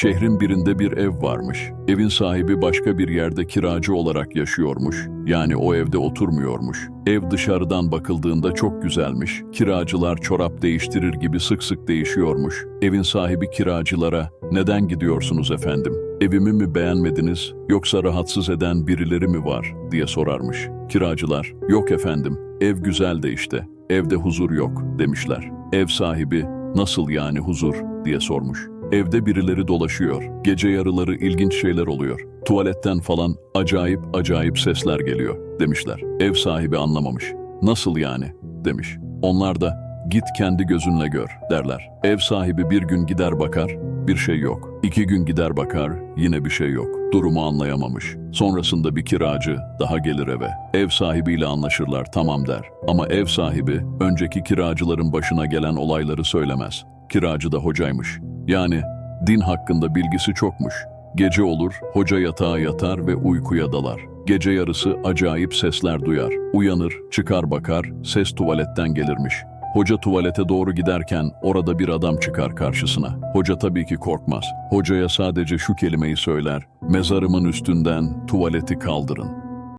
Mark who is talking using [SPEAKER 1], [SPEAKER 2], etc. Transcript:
[SPEAKER 1] Şehrin birinde bir ev varmış. Evin sahibi başka bir yerde kiracı olarak yaşıyormuş. Yani o evde oturmuyormuş. Ev dışarıdan bakıldığında çok güzelmiş. Kiracılar çorap değiştirir gibi sık sık değişiyormuş. Evin sahibi kiracılara "Neden gidiyorsunuz efendim? Evimi mi beğenmediniz yoksa rahatsız eden birileri mi var?" diye sorarmış. Kiracılar "Yok efendim. Ev güzel de işte. Evde huzur yok." demişler. Ev sahibi "Nasıl yani huzur?" diye sormuş. Evde birileri dolaşıyor. Gece yarıları ilginç şeyler oluyor. Tuvaletten falan acayip acayip sesler geliyor demişler. Ev sahibi anlamamış. Nasıl yani demiş. Onlar da git kendi gözünle gör derler. Ev sahibi bir gün gider bakar, bir şey yok. İki gün gider bakar, yine bir şey yok. Durumu anlayamamış. Sonrasında bir kiracı daha gelir eve. Ev sahibiyle anlaşırlar, tamam der. Ama ev sahibi önceki kiracıların başına gelen olayları söylemez. Kiracı da hocaymış. Yani din hakkında bilgisi çokmuş. Gece olur, hoca yatağa yatar ve uykuya dalar. Gece yarısı acayip sesler duyar. Uyanır, çıkar bakar, ses tuvaletten gelirmiş. Hoca tuvalete doğru giderken orada bir adam çıkar karşısına. Hoca tabii ki korkmaz. Hocaya sadece şu kelimeyi söyler. Mezarımın üstünden tuvaleti kaldırın.